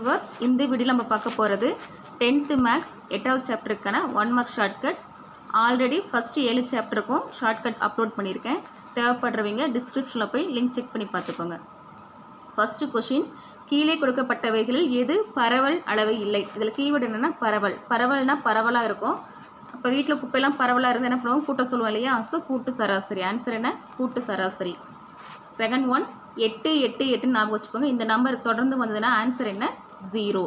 Viewers இந்த வீடியோவில் நம்ம பார்க்க போகிறது டென்த்து மேக்ஸ் எட்டாவது சாப்டருக்கான one mark shortcut already first ஏழு சாப்டருக்கும் ஷார்ட்கட் அப்லோட் பண்ணியிருக்கேன். தேவைப்படுறவங்க டிஸ்கிரிப்ஷனில் போய் லிங்க் செக் பண்ணி பார்த்துக்கோங்க. ஃபஸ்ட்டு கொஷின் கீழே கொடுக்கப்பட்டவைகளில் எது பரவல் அளவு இல்லை? இதில் கீவேர்டு என்னென்னா பரவல். பரவல்னால் பரவலாக இருக்கும். இப்போ வீட்டில் குப்பையெல்லாம் பரவலாக இருந்து என்ன பண்ணுவோம்? கூட்ட சொல்லுவோம் இல்லையா? ஸோ கூட்டு சராசரி. ஆன்சர் என்ன? கூட்டு சராசரி. செகண்ட் ஒன் எட்டு எட்டு எட்டுன்னு ஞாபகம் வச்சுக்கோங்க. இந்த நம்பர் தொடர்ந்து வந்ததுன்னா ஆன்சர் என்ன? ஜீரோ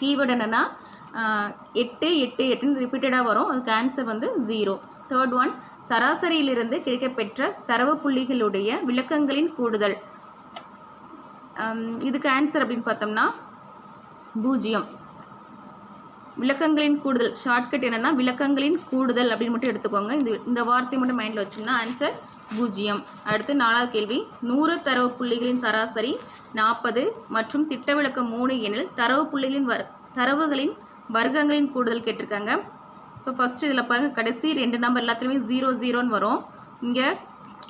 கீவேர்டு என்னென்னா எட்டு எட்டு எட்டுன்னு ரிப்பீட்டடாக வரும். அதுக்கு ஆன்சர் வந்து ஜீரோ தேர்ட் ஒன் சராசரியிலிருந்து கிடைக்கப்பெற்ற தரவு புள்ளிகளுடைய விளக்கங்களின் கூடுதல். இதுக்கு ஆன்சர் அப்படின்னு பார்த்தோம்னா பூஜ்ஜியம். விளக்கங்களின் கூடுதல். ஷார்ட்கட் என்னென்னா விளக்கங்களின் கூடுதல் அப்படின்னு மட்டும் எடுத்துக்கோங்க. இந்த இந்த வார்த்தை மட்டும் மைண்டில் வச்சிங்கன்னா ஆன்சர் பூஜ்ஜியம். அடுத்து நாலாவது கேள்வி. நூறு தரவு புள்ளிகளின் சராசரி நாற்பது மற்றும் திட்ட விளக்கம் மூணு எனில் தரவு புள்ளிகளின் வர் தரவுகளின் வர்க்கங்களின் கூடுதல் கேட்டிருக்காங்க. ஸோ ஃபஸ்ட்டு இதில் பாருங்கள் கடைசி ரெண்டு நம்பர் எல்லாத்துலேயுமே ஜீரோ ஜீரோன்னு வரும். இங்கே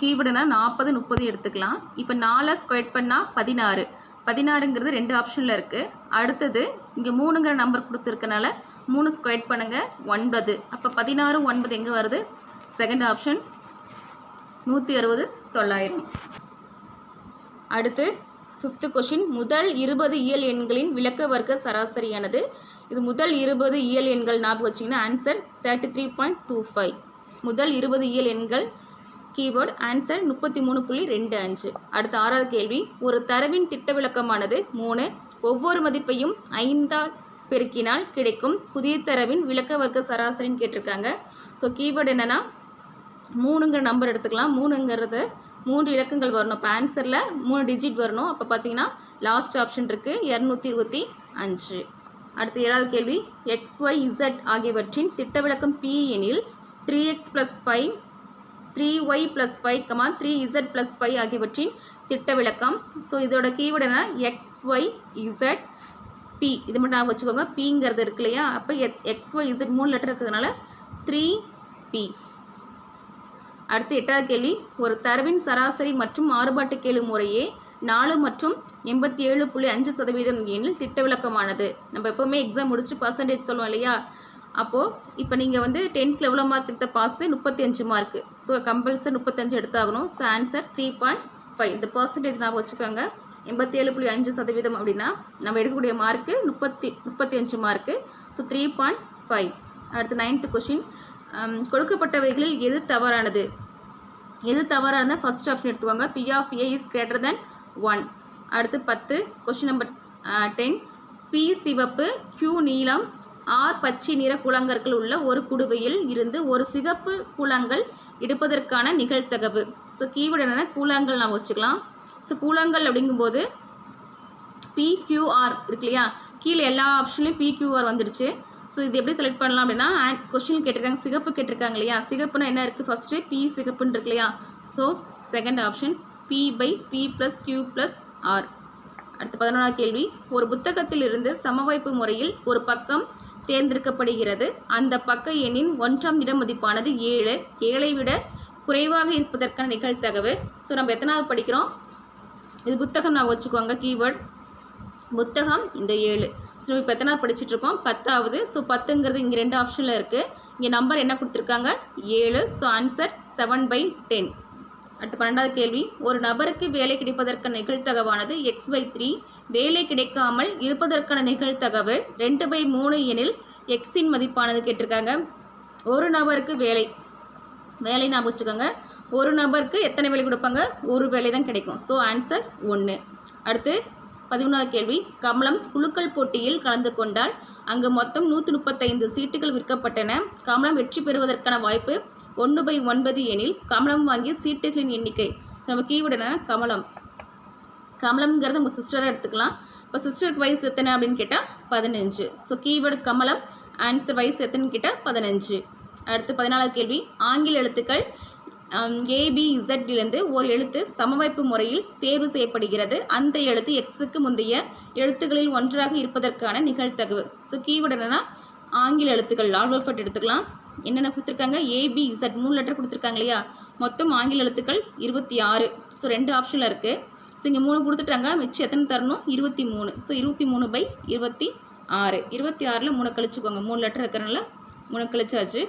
கீவிடுனா நாற்பது முப்பது எடுத்துக்கலாம். இப்போ நாலை ஸ்கொயர் பண்ணால் பதினாறு. பதினாறுங்கிறது ரெண்டு ஆப்ஷனில் இருக்குது அடுத்தது இங்கே மூணுங்கிற நம்பர் கொடுத்துருக்கனால மூணு ஸ்கொயர் பண்ணுங்கள் ஒன்பது. அப்போ பதினாறு ஒன்பது எங்கே வருது? செகண்ட் ஆப்ஷன் நூற்றி அறுபது தொள்ளாயிரம். அடுத்து ஃபிஃப்த்து கொஷின் முதல் இருபது இயல் எண்களின் விளக்க வர்க்க சராசரியானது. இது முதல் இருபது இயல் எண்கள் ஞாபகம் வச்சிங்கன்னா answer thirty three point two five முதல் இருபது இயல் எண்கள் கீவேர்டு ஆன்சர் முப்பத்தி மூணு புள்ளி ரெண்டு அஞ்சு. அடுத்த ஆறாவது கேள்வி. ஒரு தரவின் திட்ட விளக்கமானது மூணு. ஒவ்வொரு மதிப்பையும் ஐந்தால் பெருக்கினால் கிடைக்கும். புதிய தரவின் விளக்க வர்க்க சராசரின்னு கேட்டிருக்காங்க. ஸோ கீவேர்டு என்னென்னா மூணுங்கிற நம்பர் எடுத்துக்கலாம். மூணுங்கிறது மூன்று இலக்கங்கள் வரணும். இப்போ ஆன்சரில் மூணு டிஜிட் வரணும். அப்போ பார்த்தீங்கன்னா லாஸ்ட் ஆப்ஷன் இருக்குது இரநூத்தி இருபத்தி அஞ்சு. அடுத்து ஏழாவது கேள்வி. எக்ஸ் ஒய் இசட் ஆகியவற்றின் திட்ட விளக்கம் பி எனில் three X plus five three Y plus five comma three Z plus five ஆகியவற்றின் திட்ட விளக்கம் ஸோ இதோட கீவேர்டு என்ன? எக்ஸ் ஒய் இசட் பி இது மட்டும் நான் வச்சுக்கோங்க. பிங்கிறது இருக்கு இல்லையா? அப்போ எக்ஸ் ஒய் இசட் மூணு லெட்டர் இருக்கிறதுனால த்ரீ பி அடுத்து எட்டாவது கேள்வி. ஒரு தரவின் சராசரி மற்றும் மாறுபாட்டு கேள்வி முறையே நாலு மற்றும் எண்பத்தி ஏழு புள்ளி அஞ்சு சதவீதம் எண்ணில் திட்ட விளக்கமானது நம்ம எப்போவுமே எக்ஸாம் முடிச்சுட்டு பர்சன்டேஜ் சொல்லுவோம் இல்லையா? அப்போது இப்போ நீங்கள் வந்து டென்த்தில் எவ்வளோ மார்க் எடுத்த பாஸு முப்பத்தி அஞ்சு மார்க்கு ஸோ கம்பல்சரி முப்பத்தஞ்சு எடுத்தாகணும். So answer three point five இந்த பர்சன்டேஜ் நான் வச்சுக்கோங்க. எண்பத்தி ஏழு புள்ளி அஞ்சு சதவீதம் அப்படின்னா நம்ம எடுக்கக்கூடிய மார்க்கு முப்பத்தி முப்பத்தி அஞ்சு mark so three point five அடுத்து நைன்த்து கொஷின் கொடுக்கப்பட்டவைகளில் எது தவறானது? எது தவறானது ஃபர்ஸ்ட் ஆப்ஷன் எடுத்துக்கோங்க. P of A is greater than one அடுத்து பத்து. கொஷின் நம்பர் டென் பி சிவப்பு கியூ நீளம் ஆர் பச்சை நிற கூழாங்கற்கள் உள்ள ஒரு குடுவையில் இருந்து ஒரு சிகப்பு கூழாங்கல் எடுப்பதற்கான நிகழ்த்தகவு ஸோ கீவேர்டு என்னென்னா கூழாங்கல் நாம் வச்சுக்கலாம். ஸோ கூழாங்கல் அப்படிங்கும்போது பிக்யூஆர் இருக்கு இல்லையா? கீழே எல்லா ஆப்ஷன்லையும் பிக்யூஆர் வந்துடுச்சு. ஸோ இது எப்படி செலக்ட் பண்ணலாம் அப்படின்னா கொஸ்டின் கேட்டிருக்காங்க சிகப்பு கேட்டிருக்காங்க இல்லையா? சிகப்புனா என்ன இருக்குது ஃபஸ்ட்டு பி சிகப்புன்னு இருக்கு இல்லையா? So second option B by B plus Q plus R அடுத்து பதினொன்றாவது கேள்வி. ஒரு புத்தகத்தில் இருந்து சமவாய்ப்பு முறையில் ஒரு பக்கம் தேர்ந்தெடுக்கப்படுகிறது. அந்த பக்க எண்ணின் ஒன்றாம் இட மதிப்பானது ஏழு. ஏழை விட குறைவாக இருப்பதற்கான நிகழ்த்தகவு ஸோ நம்ம எத்தனாவது படிக்கிறோம்? இது புத்தகம் நான் வச்சுக்கோங்க கீவேர்ட் புத்தகம் இந்த ஏழு. ஸோ இப்போ எத்தனாவது படிச்சுட்ருக்கோம்? பத்தாவது. ஸோ பத்துங்கிறது இங்கே ரெண்டு ஆப்ஷனில் இருக்குது இங்கே நம்பர் என்ன கொடுத்துருக்காங்க? ஏழு. So answer seven by ten அடுத்து பன்னெண்டாவது கேள்வி. ஒரு நபருக்கு வேலை கிடைப்பதற்கான நிகழ்த்தகவானது எக்ஸ் பை த்ரீ வேலை கிடைக்காமல் இருப்பதற்கான நிகழ்தகவு ரெண்டு பை மூணு எனில் எக்ஸின் மதிப்பானது கேட்டிருக்காங்க. ஒரு நபருக்கு வேலை வேலை ஞாபகம் வச்சுக்கோங்க. ஒரு நபருக்கு எத்தனை வேலை கொடுப்பாங்க? ஒரு வேலை தான் கிடைக்கும். ஸோ ஆன்சர் ஒன்று அடுத்து பதிமூணாவது கேள்வி. கமலம் குழுக்கள் போட்டியில் கலந்து கொண்டால் அங்கு மொத்தம் நூற்றி முப்பத்தைந்து சீட்டுகள் விற்கப்பட்டன. கமலம் வெற்றி பெறுவதற்கான வாய்ப்பு ஒன்று பை ஒன்பது எனில் கமலம் வாங்கிய சீட்டுகளின் எண்ணிக்கை. ஸோ நம்ம கீவேர்டு கமலம். கமலம்ங்கிறது நம்ம சிஸ்டராக எடுத்துக்கலாம். இப்போ சிஸ்டருக்கு வயசு எத்தனை அப்படின்னு கேட்டால் பதினஞ்சு. ஸோ கீவேர்டு கமலம் ஆன்சர் வயசு எத்தனைன்னு கேட்டால் பதினஞ்சு. அடுத்து பதினாலாவது கேள்வி. ஆங்கில எழுத்துக்கள் ஏபி இசட்லேருந்து ஒரு எழுத்து சமவாய்ப்பு முறையில் தேர்வு செய்யப்படுகிறது. அந்த எழுத்து எக்ஸுக்கு முந்தைய எழுத்துக்களில் ஒன்றாக இருப்பதற்கான நிகழ்த்தகவு ஸோ கீவேர்டு என்னன்னா ஆங்கில எழுத்துக்கள். ஆல்பர்ஃபட் எடுத்துக்கலாம். என்னென்ன கொடுத்துருக்காங்க? ஏபி இசட் மூணு லெட்டர் கொடுத்துருக்காங்க இல்லையா? மொத்தம் ஆங்கில எழுத்துக்கள் இருபத்தி ஆறு. ஸோ ரெண்டு ஆப்ஷனில் இருக்குது ஸோ இங்கே மூணு கொடுத்துட்டாங்க. மிச்சம் எத்தனை தரணும்? இருபத்தி மூணு. ஸோ இருபத்தி மூணு பை இருபத்தி ஆறு. இருபத்தி ஆறில் மூணு கழிச்சுக்கோங்க. மூணு லெட்டர் இருக்கிறனால மூணு கழிச்சாச்சு.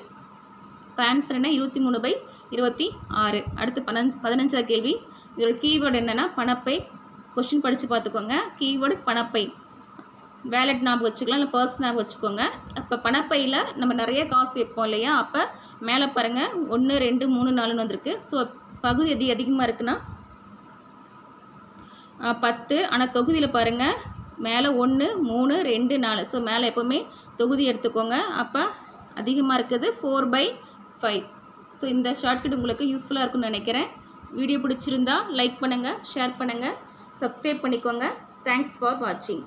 இப்போ ஆன்சர் என்ன? இருபத்தி மூணு பை இருபத்தி ஆறு. அடுத்து பதினஞ்சு பதினஞ்சாவது கேள்வி. இதோட கீவேர்டு என்னென்னா பணப்பை. கொஷின் படித்து பார்த்துக்கோங்க. கீவேர்டு பணப்பை. வேலட் ஞாபகம் வச்சுக்கலாம். இல்லை பர்ஸ் ஞாபகம் வச்சுக்கோங்க. அப்போ பணப்பையில் நம்ம நிறைய காசு வைப்போம் இல்லையா? அப்போ மேலே பாருங்கள் ஒன்று ரெண்டு மூணு நாலுன்னு வந்திருக்கு. ஸோ பகுதி எது அதிகமாக இருக்குன்னா பத்து. ஆனால் தொகுதியில் பாருங்கள் மேலே ஒன்று மூணு ரெண்டு நாலு. ஸோ மேலே எப்போவுமே தொகுதி எடுத்துக்கோங்க. அப்போ அதிகமாக இருக்குது ஃபோர் பை ஃபைவ் ஸோ இந்த ஷார்ட்கட் உங்களுக்கு யூஸ்ஃபுல்லாக இருக்கும்னு நினைக்கிறேன். வீடியோ பிடிச்சிருந்தா லைக் பண்ணுங்கள் ஷேர் பண்ணுங்கள் சப்ஸ்கிரைப் பண்ணிக்கோங்க. தேங்க்ஸ் ஃபார் வாட்சிங்